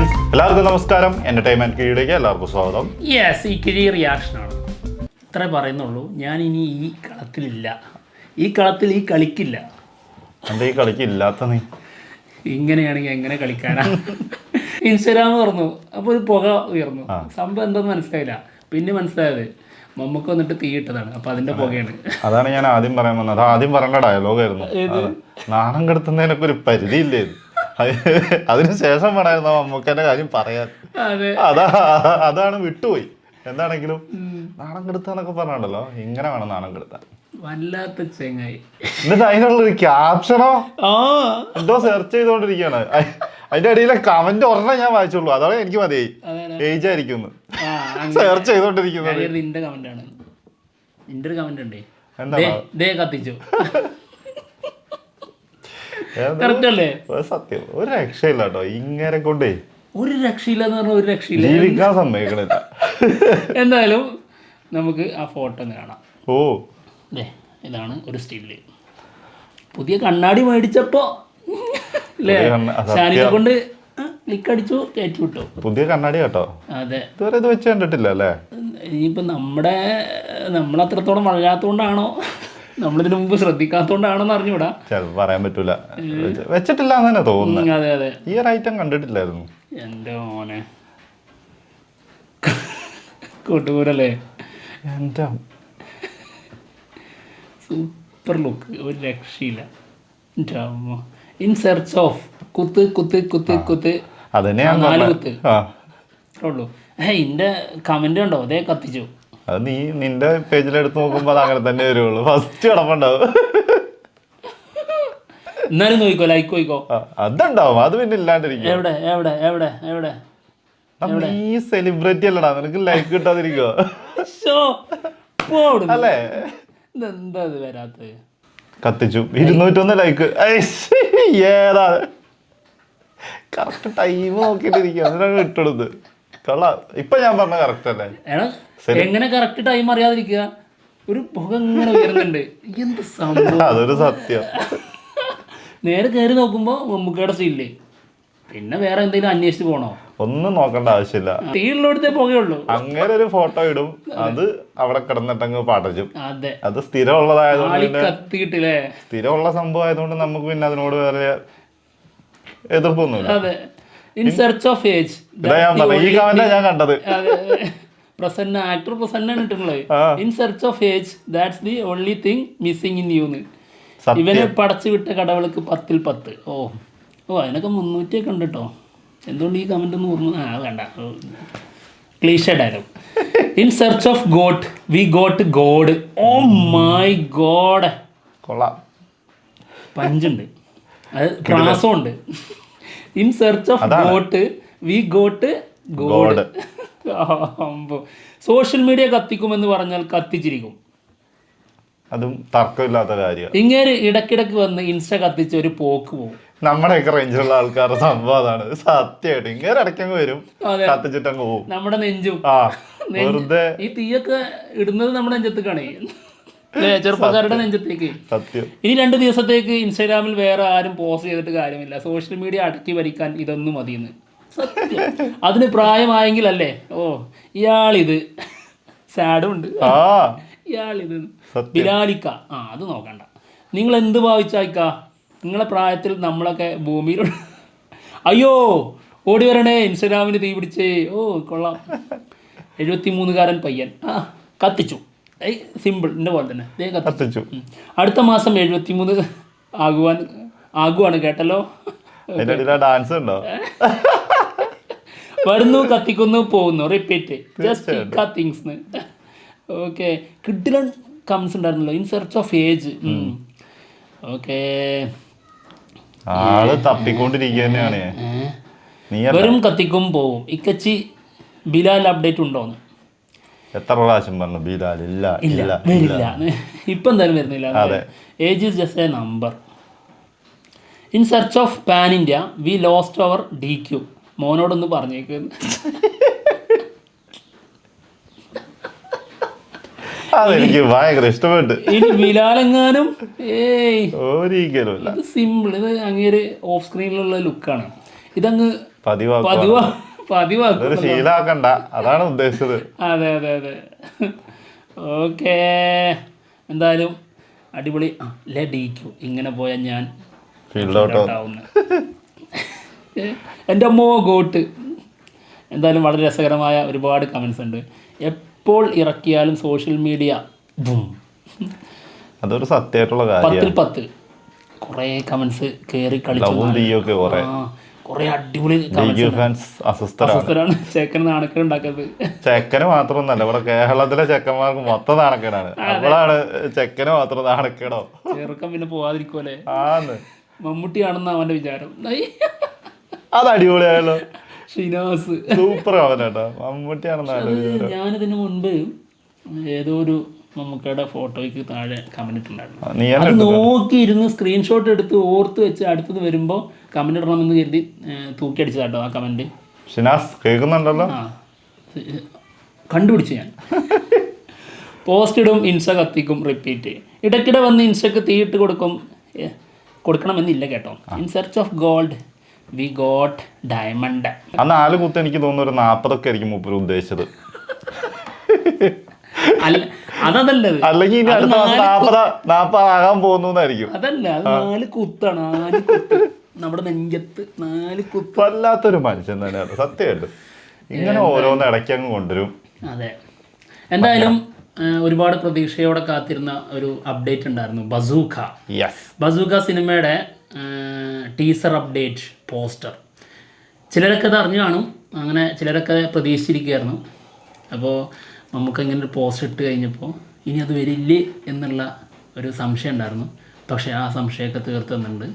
Friends എല്ലാവർക്കും നമസ്കാരം. Entertainment കീഴിലേക്ക് എല്ലാവർക്കും സ്വാഗതം. യെസ് ഈ കിഴി റിയാക്ഷനാണ് ഇത്ര പറയുന്നുള്ളൂ. ഞാൻ ഇനി ഈ കളത്തിലില്ല. ഈ കളത്തിൽ ഈ കളിക്കില്ല. എന്താ ഈ കളിക്കില്ലാത്ത നീ? ഇങ്ങനെയാണെങ്കിൽ എങ്ങനെ കളിക്കാനാ? ഇൻസ്റ്റാഗ്രാം തുറന്നു. അപ്പോൾ ഒരു പുക ഉയർന്നു. സംഭവം എന്തെന്ന് മനസ്സിലായില്ല. പിന്നെ മനസ്സിലായത് മമ്മക്ക് വന്നിട്ട് തീ ഇട്ടതാണ്. അപ്പൊ അതിന്റെ പുകയാണ്. അതാണ് ഞാൻ ആദ്യം പറയാൻ വന്നത്. ആദ്യം പറയേണ്ട ഡയലോഗായിരുന്നു നാണം കെടുത്തുന്നതിനൊക്കെ ഒരു പരിധിയില്ലേ അതിനുശേഷം വേണമായിരുന്നു മമ്മൂക്കന്റെ കാര്യം പറയാൻ. അതെ. അതാ അതാണ് വിട്ടുപോയി. എന്താണെങ്കിലും നാണം കെടുത്താന്നൊക്കെ പറഞ്ഞല്ലോ ഇങ്ങനെ വേണം നാണം കെടുത്താൻ. വല്ലാത്ത ചെങ്ങായി. എന്നിട്ട് അതിനുള്ള ഒരു ക്യാപ്ഷനോ എന്തോ സെർച്ച് ചെയ്തോണ്ടിരിക്കാണ് അതിന്റെ ഇടയിലെ കമന്റ് ഒരെണ്ണം ഞാൻ വായിച്ചുള്ളൂ. അതാണ് എനിക്ക് മതിയായി ഏജ് ആയിരിക്കും സെർച്ച് ചെയ്തോണ്ടിരിക്കുന്നത് നിന്റെ കമന്റ് ആണ്. നിന്റെ ഒരു കമന്റ് ഉണ്ടേ. കത്തിച്ചു. അല്ലേ? സത്യം. ഒരു രക്ഷയില്ല കേട്ടോ ഇങ്ങനെ കൊണ്ടേ ഒരു രക്ഷയില്ല എന്ന് പറഞ്ഞാൽ ഒരു രക്ഷയില്ല. ജീവിക്കാൻ സമ്മതിക്കണില്ല. എന്തായാലും നമുക്ക് ആ ഫോട്ടോ ഒന്ന് കാണാം. ഓ. ഇതാണ് ഒരു സ്റ്റില്ല് പുതിയ കണ്ണാടി മേടിച്ചപ്പോ അല്ലേ. ഷാനിനെ കൊണ്ട് ക്ലിക്ക് അടിച്ചു കയറ്റി വിട്ടു പുതിയ കണ്ണാടി കേട്ടോ. അതെ. ഇതുവരെ ഇത് വെച്ച് കണ്ടിട്ടില്ല അല്ലേ? ഇനിയിപ്പോ നമ്മുടെ നമ്മളത്രത്തോളം വളരാത്തോണ്ടാണോ നമ്മളിതിനു മുമ്പ് ശ്രദ്ധിക്കാത്തോണ്ടാണെന്ന് അറിഞ്ഞൂടാ. പറയാൻ പറ്റൂല. വെച്ച്- വെച്ചിട്ടില്ല എന്ന് തന്നെ തോന്നുന്നു. അതെ അതെ. ഈ ഒരു ഐറ്റം കണ്ടിട്ടില്ലായിരുന്നു. എന്റെ മോനെ. കൂട്ടുകൂരല്ലേ എന്റെ സൂപ്പർ ലുക്ക് ഒരു രക്ഷയില്ല. ഇൻ സെർച്ച് ഓഫ് കുത്ത് കുത്ത് കുത്ത് കുത്ത്. അതന്നെ നാല് കുത്ത്. ഉള്ളൂ. ഏ ഇന്റെ കമന്റ് ഉണ്ടോ അതേ കത്തിച്ചു. അത് നീ നിന്റെ പേജിൽ എടുത്ത് നോക്കുമ്പോ അത് അങ്ങനെ തന്നെ വരുള്ളൂ. ഫസ്റ്റ് കിടപ്പുണ്ടാവും. എന്നാലും നോക്കിക്കോ ലൈക്ക് നോക്കിക്കോ. ആ, അതുണ്ടാവും. അത് പിന്നെ ഇല്ലാണ്ടിരിക്കും. എവിടെ എവിടെ എവിടെ എവിടെ? നീ സെലിബ്രിറ്റി അല്ലടാ നിനക്ക് ലൈക്ക് കിട്ടാതിരിക്കോ. അല്ലേ? ഇതെന്താ ഇത് വരാത്തത്? കത്തിച്ചു. ഇരുന്നൂറ്റൊന്ന് ലൈക്ക് ഏതാ? കറക്റ്റ് ടൈം നോക്കിട്ടിരിക്കും അതിനാണ് ഇട്ടെടുത്ത് കൊള്ളാം. ഇപ്പൊ ഞാൻ പറഞ്ഞ കറക്റ്റ് അല്ലേ? എങ്ങനെ കറക്റ്റ് ടൈം അറിയാതിരിക്കുക? ഒരു പുക ഇങ്ങനെ ഉയരുന്നുണ്ട്. എന്ത് സംഭവം? അതൊരു സത്യം. നേരെ കയറി നോക്കുമ്പോ മമ്മൂക്കയുടെ സീല്ലേ പിന്നെ വേറെ എന്തെങ്കിലും അന്വേഷിച്ച് പോണോ? ഒന്നും നോക്കേണ്ട ആവശ്യമില്ല. തീയിലുള്ളടത്തേ പുകയുള്ളൂ അങ്ങനെ ഒരു ഫോട്ടോ ഇടും. അത്. അവിടെ കിടന്നിട്ടങ്ങ് പടച്ചും അതെ. അത് സ്ഥിരമുള്ളതായതുകൊണ്ട് സ്ഥിരമുള്ള സംഭവം ആയതുകൊണ്ട് നമുക്ക് പിന്നെ അതിനോട് വേറെ എതിർപ്പൊന്നുമില്ല. അതെ. ഇൻ സെർച്ച് ഓഫ് ഏജ് ഈ കമന്റാ ഞാൻ കണ്ടത്. പ്രസന്ന ആക്ടർ പ്രസന്നാണ് കിട്ടുന്നത്. In search of age that's the only thing missing in യൂന്ന് ഇവന് പടച്ചു വിട്ട കടവൾക്ക് പത്തിൽ പത്ത്. ഓ. ഓ അതിനൊക്കെ മുന്നൂറ്റിയൊക്കെ ഉണ്ട് കേട്ടോ എന്തുകൊണ്ട് ഈ കമന്റ് ഒന്ന് ഓർമ്മ ആ വേണ്ട. Cliche dialogue in search of goat we got god oh my god കൊള്ളാം. പഞ്ചുണ്ട്. അത് പ്രാസമുണ്ട്. In search of. Goat we got god social media കത്തിക്കുമെന്ന് പറഞ്ഞാൽ കത്തിച്ചിരിക്കും. അതും തർക്കമില്ലാത്ത കാര്യം ഇങ്ങനെ ഇടക്കിടക്ക് വന്ന് ഇൻസ്റ്റ കത്തിച്ച് ഒരു പോക്ക് പോകും നമ്മുടെയൊക്കെ റേഞ്ചിലുള്ള ആൾക്കാരുടെ സംഭവം അതാണ്. സത്യമായിട്ട് ഇങ്ങനെ ഇടയ്ക്കങ്ങ് വരും. കത്തിച്ചിട്ടങ്ങ് പോകും നമ്മുടെ നെഞ്ചും. വെറുതെ ഈ തീയൊക്കെ ഇടുന്നത് നമ്മുടെ നെഞ്ചത്തേക്കാണ്. ചെറുപ്പക്കാരുടെ നെഞ്ചത്തേക്ക്. സത്യം. ഇനി രണ്ട് ദിവസത്തേക്ക് ഇൻസ്റ്റാഗ്രാമിൽ വേറെ ആരും പോസ്റ്റ് ചെയ്തിട്ട് കാര്യമില്ല. സോഷ്യൽ മീഡിയ അടക്കി ഭരിക്കാൻ ഇതൊന്നും മതിയെന്ന്. സത്യം. അതിന് പ്രായമായെങ്കിൽ അല്ലേ ഓ ഇയാളിത്. സാഡും ഉണ്ട് ആ. ഇയാളിത്. ബിലാലിക്ക. ആ അത് നോക്കണ്ട. നിങ്ങൾ എന്ത് ഭാവിച്ചായിക്ക? നിങ്ങളെ പ്രായത്തിൽ നമ്മളൊക്കെ ഭൂമിയിലുണ്ട് അയ്യോ ഓടി വരണേ. ഇൻസ്റ്റാഗ്രാമിന് തീ പിടിച്ചേ ഓ കൊള്ളാം. എഴുപത്തി മൂന്നുകാരൻ പയ്യൻ. ആ കത്തിച്ചു. സിമ്പിൾ എന്റെ പോലെ തന്നെ. ദേ കത്തിച്ചു. അടുത്ത മാസം എഴുപത്തി മൂന്ന് ആകുവാൻ ആകുവാണ് കേട്ടല്ലോ. ഡാൻസ് ഉണ്ടോ? വരുന്നു കത്തിക്കുന്നു പോകുന്നു. റിപ്പീറ്റ് ജസ്റ്റ് തിങ്സ് ഓക്കെ കിഡിലൺ കംസ് ഉണ്ടായിരുന്നല്ലോ. In search of age okay ആൾ തപ്പിക്കൊണ്ടിരിക്കുക തന്നെയാണ് വെറും കത്തിക്കും പോവും. ഇക്കച്ചി ബിലാൽ അപ്ഡേറ്റ് ഉണ്ടോന്ന്. എത്ര പ്രാവശ്യം പറഞ്ഞു ബിലാൽ ഇല്ല ഇല്ല വരില്ല. ഇപ്പം എന്തായാലും വരുന്നില്ല അതെ. Age is just a number in search of pan India we lost our D Q മോനോടൊന്ന് പറഞ്ഞേക്കുന്നു അതെനിക്ക് ഭയങ്കര ഇഷ്ടപ്പെട്ടു. ഇനി ബിലാലെങ്ങാനും? ഏയ്. ഒരിക്കലും സിമ്പിൾ ഇത് അങ്ങേര് ഓഫ് സ്ക്രീനിലുള്ള ലുക്കാണ് ഇതങ്ങ് പതിവാ പതിവാ പതിവാക്കും ശീലാക്കണ്ട. അതാണ് ഉദ്ദേശിച്ചത്. അതെ അതെ അതെ. ഓക്കേ. എന്തായാലും അടിപൊളി. ലെ ഇങ്ങനെ പോയാൽ ഞാൻ എന്റെ അമ്മോ ഗോട്ട്. എന്തായാലും വളരെ രസകരമായ ഒരുപാട് കമൻസ് ഉണ്ട്. എപ്പോൾ ഇറക്കിയാലും സോഷ്യൽ മീഡിയ അതൊരു സത്യമായിട്ടുള്ള പത്തിൽ പത്ത് കുറേ കമൻസ് കയറി കളിച്ചു കുറെ അടിപൊളി അസ്വസ്ഥരാണ്. ചേക്കൻ നാണക്കേട് ഉണ്ടാക്കുന്നത് ചെക്കന് മാത്രമൊന്നല്ല ഇവിടെ കേരളത്തിലെ ചെക്കന്മാർക്ക് മൊത്തം നാണക്കേടാണ്. അവളാണ് ചെക്കന് മാത്രം നാണക്കേടോ? ചെറുക്കം പിന്നെ പോവാതിരിക്കുമല്ലേ ആന്ന്. മമ്മൂട്ടിയാണെന്ന് അവന്റെ വിചാരം. അത് അടിപൊളിയായല്ലോ. ഷിനാസ് സൂപ്പർ അവനാട്ടോ. മമ്മൂട്ടിയാണെന്നാണ് ഞാനിതിന് മുൻപ് ഏതോ ഒരു മമ്മൂക്കയുടെ ഫോട്ടോയ്ക്ക് താഴെ കമന്റ് ഇട്ടുണ്ടായിരുന്നു. അത് നോക്കി ഇരുന്ന് സ്ക്രീൻഷോട്ട് എടുത്ത് ഓർത്ത് വെച്ച് അടുത്തത് വരുമ്പോൾ കമന്റ് ഇടണമെന്ന് കരുതി തൂക്കി അടിച്ചതാട്ടോ ആ കമന്റ് ഷിനാസ് കേൾക്കുന്നുണ്ടല്ലോ? കണ്ടുപിടിച്ചു ഞാൻ. പോസ്റ്റ് ഇടും ഇൻസ കത്തിക്കും റിപ്പീറ്റ് ഇടയ്ക്കിടെ വന്ന് ഇൻസക്ക് തീയിട്ട് കൊടുക്കും. കൊടുക്കണമെന്നില്ല കേട്ടോ. In search of gold we got diamond ആ നാല് കുത്ത് എനിക്ക് തോന്നുന്നു ഒരു നാൽപ്പതൊക്കെ ആയിരിക്കും മൂപ്പര് ഉദ്ദേശിച്ചത്. അതല്ലത് അല്ലെങ്കിൽ ഇനി അടുത്ത മാസം നാപ്പത് നാപ്പതാകാൻ പോകുന്നതായിരിക്കും അതല്ല അത് നാല് കുത്താണ് നാല് കുത്ത്. നമ്മുടെ നെഞ്ചത്ത് നാല് കുത്ത്. വല്ലാത്തൊരു മനുഷ്യൻ തന്നെയാണ് സത്യമായിട്ട്. ഇങ്ങനെ ഓരോന്ന് ഇടയ്ക്ക് അങ്ങ് കൊണ്ടുവരും. അതെ. എന്തായാലും ഒരുപാട് പ്രതീക്ഷയോടെ കാത്തിരുന്ന ഒരു അപ്ഡേറ്റ് ഉണ്ടായിരുന്നു ബസൂഖ ബസൂഖ സിനിമയുടെ ടീസർ അപ്ഡേറ്റ് പോസ്റ്റർ. ചിലരൊക്കെ അത് അറിഞ്ഞു കാണും അങ്ങനെ ചിലരൊക്കെ പ്രതീക്ഷിച്ചിരിക്കുകയായിരുന്നു. അപ്പോൾ നമുക്ക് ഇങ്ങനെ ഒരു പോസ്റ്റ് ഇട്ട് കഴിഞ്ഞപ്പോൾ ഇനി അത് വരില്ലേ എന്നുള്ള ഒരു സംശയം ഉണ്ടായിരുന്നു. പക്ഷേ ആ സംശയമൊക്കെ തീർത്ത് തന്നിട്ടുണ്ട്.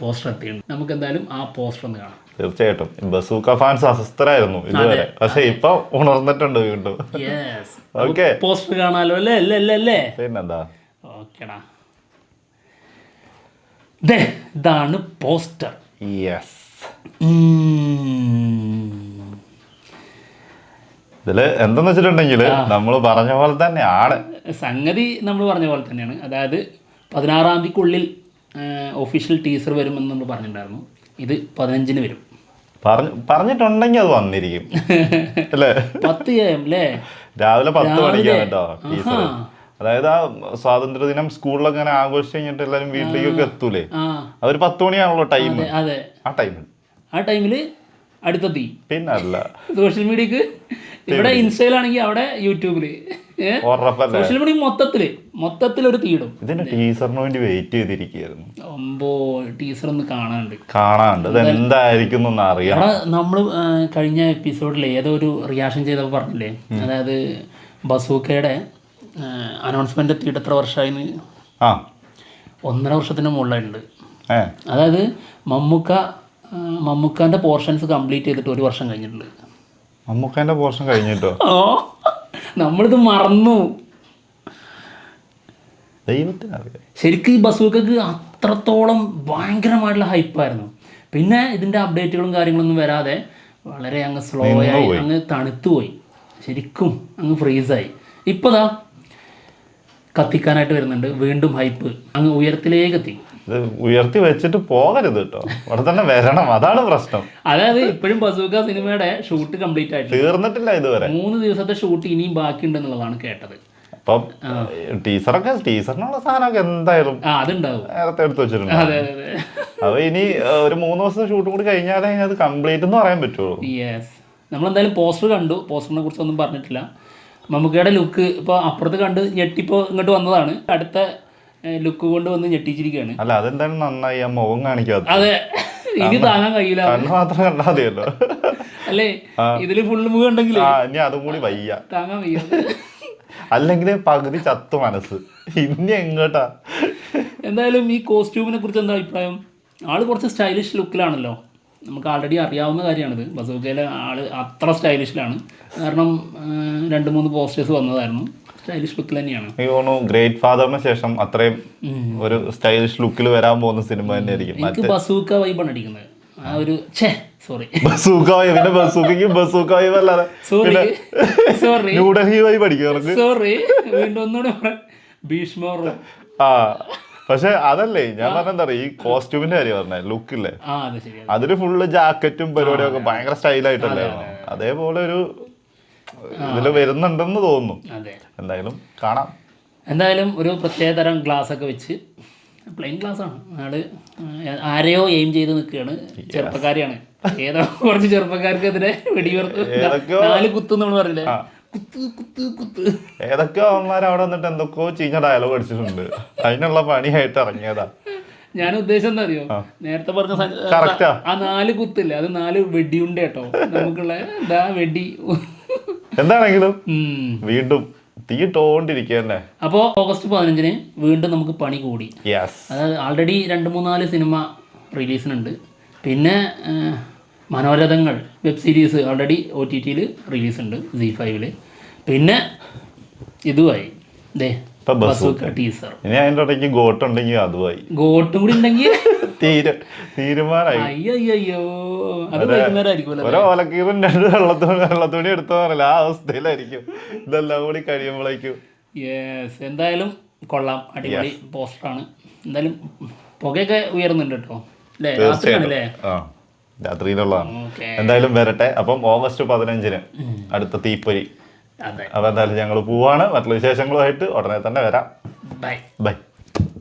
പോസ്റ്റർ എത്തിയിട്ടുണ്ട്. നമുക്ക് എന്തായാലും ആ പോസ്റ്റർ ഒന്ന് കാണാം. തീർച്ചയായിട്ടും. ബസൂക്ക ഫാൻസ് അസ്വസ്ഥരായിരുന്നു ഇതുവരെ. പക്ഷെ ഇപ്പൊ ഉണർന്നിട്ടുണ്ട് വീണ്ടും. ഓക്കെ പോസ്റ്റർ കാണാലോ? അല്ലേ അല്ലേ അല്ലേ പിന്നെന്താ? ഓക്കെടാ ഇതാണ് പോസ്റ്റർ യെസ് ഇതിൽ എന്തെന്ന് വെച്ചിട്ടുണ്ടെങ്കിൽ നമ്മൾ പറഞ്ഞ പോലെ തന്നെയാണ്. സംഗതി നമ്മൾ പറഞ്ഞ പോലെ തന്നെയാണ്. അതായത് പതിനാറാം തീയതിക്കുള്ളിൽ ഒഫീഷ്യൽ ടീസർ വരുമെന്ന് നമ്മൾ പറഞ്ഞിട്ടുണ്ടായിരുന്നു. ഇത് പതിനഞ്ചിന് വരും. പറഞ്ഞു പറഞ്ഞിട്ടുണ്ടെങ്കിൽ അത് വന്നിരിക്കും. അല്ലേ? പത്ത് അല്ലേ രാവിലെ പത്ത് മണിക്കാണ്? കേട്ടോ ടീച്ചർ അതായത് ആ സ്വാതന്ത്ര്യദിനം സ്കൂളിലൊക്കെ അങ്ങനെ ആഘോഷിച്ച് കഴിഞ്ഞിട്ട് എല്ലാവരും വീട്ടിലേക്കൊക്കെ എത്തൂലേ? അതൊരു പത്ത് മണിയാണല്ലോ ടൈം ആ ടൈമിൽ ആ ടൈമിൽ അടുത്ത തീ. പിന്നെ അല്ല സോഷ്യൽ മീഡിയക്ക് ഇവിടെ ഇൻസ്റ്റയിലാണെങ്കിൽ അവിടെ യൂട്യൂബിൽ. സോഷ്യൽ മീഡിയ മൊത്തത്തിൽ മൊത്തത്തിൽ ഒരു ഇതിന്റെ ടീച്ചറിന് വേണ്ടി വെയിറ്റ് ചെയ്തിരിക്കുകയായിരുന്നു. ഒമ്പോ ടീച്ചർ ഒന്ന് കാണാണ്ട് കാണാണ്ട് എന്തായിരിക്കുന്നു എന്തായിരിക്കും അറിയാം. നമ്മൾ കഴിഞ്ഞ എപ്പിസോഡിൽ ഏതോ ഒരു റിയാക്ഷൻ ചെയ്തപ്പോൾ പറഞ്ഞില്ലേ? അതായത് ബസൂക്കയുടെ അനൗൺസ്മെന്റ് എത്തിയിട്ട് എത്ര വർഷമായിന്ന് ആ. ഒന്നര വർഷത്തിന് മുകളിലുണ്ട് അതായത് മമ്മൂക്ക മമ്മൂക്കാന്റെ പോർഷൻസ് കംപ്ലീറ്റ് ചെയ്തിട്ട് ഒരു വർഷം കഴിഞ്ഞിട്ടുണ്ട്. മമ്മൂക്കാന്റെ പോർഷൻ കഴിഞ്ഞിട്ടോ? ഓ നമ്മളിത് മറന്നു. ദൈവത്തിനറിയാം ശരിക്കും ഈ ബസൂക്കക്ക് അത്രത്തോളം ഭയങ്കരമായിട്ടുള്ള ഹൈപ്പായിരുന്നു പിന്നെ ഇതിന്റെ അപ്ഡേറ്റുകളും കാര്യങ്ങളൊന്നും വരാതെ വളരെ അങ്ങ് സ്ലോ ആയി അങ്ങ് തണുത്തുപോയി ശരിക്കും അങ്ങ് ഫ്രീസായി ഇപ്പോൾ ദാ കത്തിക്കാനായിട്ട് വരുന്നുണ്ട് വീണ്ടും ഹൈപ്പ് അങ്ങ് ഉയരത്തിലേക്ക് എത്തി. ഇത് ഉയർത്തി വെച്ചിട്ട് പോകരുത് കേട്ടോ അവിടെ തന്നെ വരണം. അതാണ് പ്രശ്നം. അതായത് ഇപ്പോഴും ബസൂക്ക സിനിമയുടെ ഷൂട്ട് കംപ്ലീറ്റ് ആയിട്ടില്ല. തീർന്നിട്ടില്ല ഇതുവരെ. മൂന്ന് ദിവസത്തെ ഷൂട്ട് ഇനിയും ബാക്കിയുണ്ടെന്നുള്ളതാണ് കേട്ടത്. അപ്പം ടീച്ചറൊക്കെ ടീച്ചറിനുള്ള സാധനമൊക്കെ എന്തായാലും നേരത്തെ എടുത്ത് വെച്ചിട്ടുണ്ട് അപ്പൊ ഇനി ഒരു മൂന്ന് ദിവസം ഷൂട്ടും കൂടി കഴിഞ്ഞാലേ അത് കംപ്ലീറ്റ് എന്ന് പറയാൻ പറ്റുള്ളൂ. യെസ് നമ്മളെന്തായാലും പോസ്റ്റർ കണ്ടു. പോസ്റ്ററിനെ കുറിച്ചൊന്നും പറഞ്ഞിട്ടില്ല. മമ്മൂക്കയുടെ ലുക്ക് ഇപ്പോൾ അപ്പുറത്ത് കണ്ട് ഞെട്ടിപ്പോൾ ഇങ്ങോട്ട് വന്നതാണ്. അടുത്ത ലുക്ക് കൊണ്ട് വന്ന് ഞെട്ടിച്ചിരിക്കുകയാണ് അല്ല അതെന്തായാലും നന്നായി ആ മുഖം കാണിക്കാത്ത അതെ. ഇനി താങ്ങാൻ കഴിയില്ല കണ്ണ് മാത്രം കണ്ടാതെയല്ലോ മതിയല്ലോ. അല്ലേ? ഇതിൽ ഫുള്ള് മുഖം ഉണ്ടെങ്കിൽ ഇനി അതും കൂടി വയ്യ. താങ്ങാൻ വയ്യ. അല്ലെങ്കിൽ പകുതി ചത്തു മനസ്സ്. ഇനി എങ്ങോട്ടാ? എന്തായാലും ഈ കോസ്റ്റ്യൂമിനെ കുറിച്ച് എന്താ അഭിപ്രായം? ആൾ കുറച്ച് സ്റ്റൈലിഷ് ലുക്കിലാണല്ലോ നമുക്ക് ആൾറെഡി അറിയാവുന്ന കാര്യമാണിത്. ബസൂക്കയിലെ ആൾ അത്ര സ്റ്റൈലിഷിലാണ് കാരണം രണ്ട് മൂന്ന് പോസ്റ്റേഴ്സ് വന്നതായിരുന്നു. സ്റ്റൈലിഷ് ലുക്ക് തന്നെയാണ്. എനിക്ക് തോന്നുന്നു ഗ്രേറ്റ് ഫാദറിന് ശേഷം അത്രയും ഒരു സ്റ്റൈലിഷ് ലുക്കിൽ വരാൻ പോകുന്ന സിനിമ തന്നെയായിരിക്കും എനിക്ക് ബസൂക്ക വൈബാണ് അടിക്കുന്നത്. ആ ഒരു ഛേ സോറി ബസൂക്ക വൈബ് പിന്നെ ബസൂക്കയ്ക്ക് ബസൂക്ക വൈബ് അല്ലാതെ സോറി സോറി ന്യൂഡൽഹി വൈബ് അടിക്കും സോറി വീണ്ടും ഒന്നുകൂടെ പറയാം. ഭീഷ്മർ ആ പക്ഷെ അതല്ലേ ഞാൻ പറഞ്ഞെന്താ ഈ കോസ്റ്റ്യൂമിന്റെ കാര്യം പറഞ്ഞേ ലുക്കില്ലേ അതിൽ ഫുള്ള് ജാക്കറ്റും പരിപാടിയും ഒക്കെ ഭയങ്കര സ്റ്റൈലായിട്ടല്ലേ അതേപോലെ ഒരു ഇതിൽ വരുന്നുണ്ടെന്ന് തോന്നുന്നു. എന്തായാലും കാണാം. എന്തായാലും ഒരു പ്രത്യേക തരം ഗ്ലാസ് ഒക്കെ വെച്ച് പ്ലെയിൻ ഗ്ലാസ് ആണ് ആൾ ആരെയോ എയിം ചെയ്ത് നിൽക്കുകയാണ്. ചെറുപ്പക്കാരിയാണ്. ഏതോ കുറച്ച് ചെറുപ്പക്കാർക്കെതിരെ വെടിയുയർത്ത് ഏതൊക്കെയോ- നാല് കുത്ത് നമ്മൾ പറഞ്ഞില്ലേ കുത്ത് കുത്ത് കുത്ത്. ഏതൊക്കെയോ അവന്മാർ അവിടെ വന്നിട്ട് എന്തൊക്കെയോ ചീഞ്ഞ ഡയലോഗ് അടിച്ചിട്ടുണ്ട്. അതിനുള്ള പണിയായിട്ട് ഇറങ്ങിയതാ. ഞാൻ ഉദ്ദേശം എന്താ അറിയോ? നേരത്തെ പറഞ്ഞ ആ. ആ നാല് കുത്തില്ല? അത് നാല് വെടിയുണ്ട് കേട്ടോ. നമുക്കുള്ള ഇതാ വെടി. എന്താണെങ്കിലും. വീണ്ടും തീ ഇട്ടോണ്ടിരിക്കുക തന്നെ അപ്പോൾ ഓഗസ്റ്റ് പതിനഞ്ചിന് വീണ്ടും നമുക്ക് പണി കൂടി. അതായത് ആൾറെഡി രണ്ട് മൂന്നാൽ സിനിമ റിലീസിനുണ്ട് പിന്നെ Manorathangal web series already O T ടിയിൽ റിലീസുണ്ട് സി ഫൈവിൽ പിന്നെ ഇതുമായി. ദേ ഇപ്പൊ ബസ് ബസൂക്ക ടീസർ ഇനി അതിന്റെ ഇടയ്ക്ക് ഗോട്ടുണ്ടെങ്കിൽ അതുമായി ഗോട്ടും കൂടി ഉണ്ടെങ്കിൽ തീരു തീരുമാനമായി അയ്യോ അത് വൈകുന്നേരം ആയിരിക്കുമല്ലോ ഓരോ ഓലക്കീറും രണ്ട് വെള്ളത്തോണി വെള്ളത്തോണി എടുത്തോന്നറിയില്ല ആ അവസ്ഥയിലായിരിക്കും. ഇതെല്ലാം കൂടി കഴിയുമ്പോഴേക്കും യെസ് എന്തായാലും കൊള്ളാം. അടിപൊളി പോസ്റ്ററാണ് എന്തായാലും പുകയൊക്കെ ഉയർന്നുണ്ട് കേട്ടോ. അല്ലേ? രാത്രിയാണ് അല്ലേ? ആ. രാത്രിയിലുള്ളതാണ്. എന്തായാലും വരട്ടെ. അപ്പം ഓഗസ്റ്റ് പതിനഞ്ചിന് അടുത്ത തീപ്പൊരി. അപ്പൊ എന്തായാലും ഞങ്ങൾ പോവാണ്. മറ്റുള്ള വിശേഷങ്ങളുമായിട്ട് ഉടനെ തന്നെ വരാം. ബൈ. ബൈ.